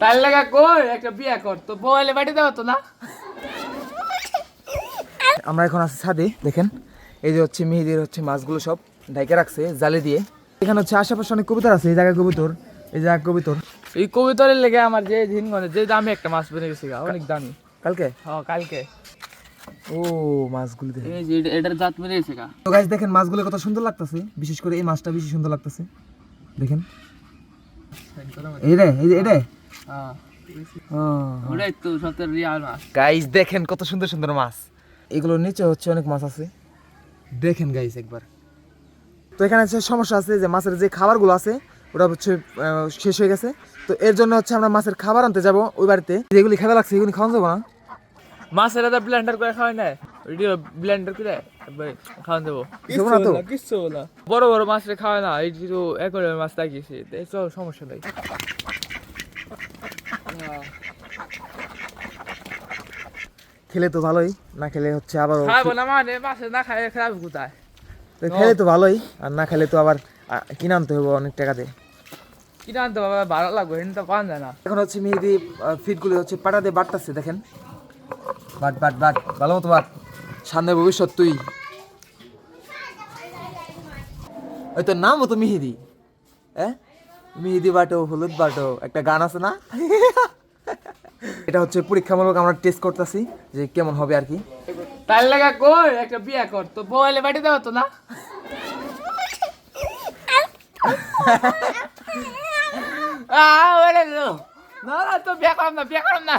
তার লাগা কই একটা বিয়া কর। তো বউলে বাড়ি দাও তো না? আমরা এখন আছি ছাদে দেখেন। এই যে হচ্ছে মেহেদির হচ্ছে মাছগুলো সব ঢাইকে রাখছে জালে দিয়ে। এখানে হচ্ছে আশেপাশে অনেক কবুতর আছে এই জায়গায় কবুতর এই জায়গায় কবুতর। এই কবিতরের লেগে আমার যে ঝিনগনে যে দামি একটা মাছ বেড়ে গেছে অনেক দামি। কালকে? হ্যাঁ কালকে। ও মাছগুলো দেখেন। এই যে এটার জাত বেড়ে গেছে গা। তো গাছ দেখেন মাছগুলো কত সুন্দর লাগতেছে বিশেষ করে এই মাছটা বেশি সুন্দর লাগতেছে। দেখেন। এই রে এই যে এটা হ্যাঁ মাছ। গাইস দেখেন কত সুন্দর সুন্দর মাছ। এগুলোর নিচে হচ্ছে অনেক মাছ আছে। দেখেন গাইস একবার। তো এখানে হচ্ছে সমস্যা আছে যে মাছের যে খাবারগুলো আছে ওটা হচ্ছে শেষ হয়ে গেছে। তো এর জন্য হচ্ছে আমরা মাছের খাবার আনতে যাব ওই বাড়িতে। যেগুলি খেতে লাগছে এগুলি খাওয়ানো যাব না। মাছের এটা ব্লেন্ডার করে খাওয়াই না ভিডিও ব্লেন্ডার করে খাওয়ান দেবো দেবো না তো? কিচ্ছু না। বড় বড় মাছের খাওয়ায় না এই মাছ লাগিয়েছে। তো সমস্যা নেই। খেলে তো ভালোই না খেলে হচ্ছে আবার খাব না মানে মাছে না খাই খাবে কোথায়? খেলে তো ভালোই আর না খেলে তো আবার কিনে আনতে হবে অনেক টাকা দিয়ে কিনা আনতে বাবা ভালো লাগবে কিন্তু তো পাওয়া যায় না। এখন হচ্ছে মেহেদি ফিটগুলো হচ্ছে পাটা দিয়ে বাটতেছে দেখেন। বাট বাট বাট ভালো মতো বাট। সামনে ভবিষ্যৎ তুই। ওই তোর নাম তো মেহেদি। হ্যাঁ মেহেদি বাটো হলুদ বাটো একটা গান আছে না? এটা হচ্ছে পরীক্ষামূলক আমরা টেস্ট করতেছি যে কেমন হবে আর কি। তার লাগা কই? একটা বিয়া কর তো বউলে বাড়ি দাও তো না। না না তো বিয়া করম না বিয়া করম না।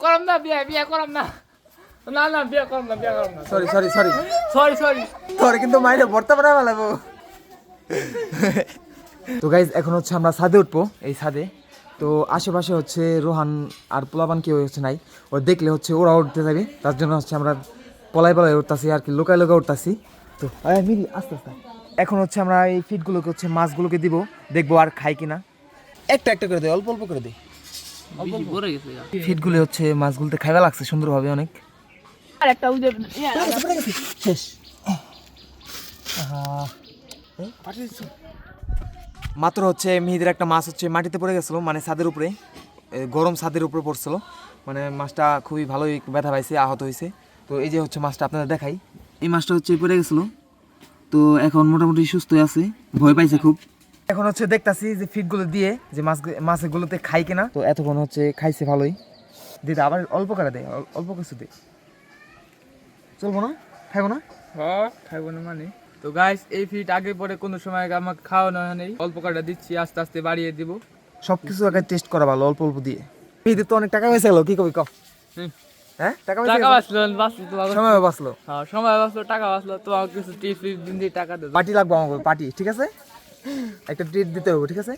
করম না বিয়া বিয়া করম না। না না বিয়া করম না বিয়া করম না। Sorry sorry sorry sorry sorry তোর কিন্তু মাইরে ভর্তা বানা ফেলাবো তো গাইজ এখন হচ্ছে আমরা ছাদে উঠবো এই ছাদে। তো আশেপাশে হচ্ছে রোহান আর পোলাপান কেউ হচ্ছে নাই। ও দেখলে হচ্ছে ওরা উঠতে যাবে তার জন্য হচ্ছে আমরা পলাই পলাই উঠতাছি আর কি লোকায় লোকায় উঠতাছি। তো মিলি আস্তে আস্তে। এখন হচ্ছে আমরা এই ফিটগুলোকে হচ্ছে মাছগুলোকে দিব দেখব আর খাই কিনা। একটা একটা করে দে অল্প অল্প করে দে। বেশি পড়ে গেছে গা। ফিটগুলো হচ্ছে মাছগুলোতে খাইবা লাগছে সুন্দরভাবে অনেক। আর একটা শেষ। মাত্র হচ্ছে মেহেদের একটা মাছ হচ্ছে মাটিতে পড়ে গেছিল মানে ছাদের উপরে গরম ছাদের উপরে পড়ছিল। মানে মাছটা খুবই ভালোই ব্যথা পাইছে, আহত হয়েছে তো এই যে হচ্ছে মাছটা আপনাদের দেখাই। এই মাছটা হচ্ছে পড়ে গেছিল। তো এখন মোটামুটি সুস্থ আছে, ভয় পাইছে খুব। এখন হচ্ছে দেখতাছি যে ফিটগুলো দিয়ে যে মাছ, মাছগুলোতে খাই কিনা। তো এতক্ষণ হচ্ছে খাইছে ভালোই। দিদা, আবার অল্প করে দেয় অল্প কিছু দেয় চলবো না? খাইবো না? হ্যাঁ খাইবো না মানে। তো গাইস এই ফিট আগে পরে কোনো সময় আমাকে খাওয়ানো নেই অল্প কাটা দিচ্ছি আস্তে আস্তে বাড়িয়ে দিব। সবকিছু আগে টেস্ট করা ভালো অল্প অল্প দিয়ে। ফিতে তো অনেক টাকা হয়েছে গেলো কি কবি ক হ্যাঁ? টাকা টাকা বাঁচলো বাঁচলো তোমাকে সময় বাঁচলো। হ্যাঁ সময় বাঁচলো টাকা বাঁচলো তোমাকে কিছু টিপস দিন দিয়ে টাকা দেবো। পার্টি লাগবে আমাকে পার্টি ঠিক আছে? একটা ট্রিট দিতে হবে ঠিক আছে?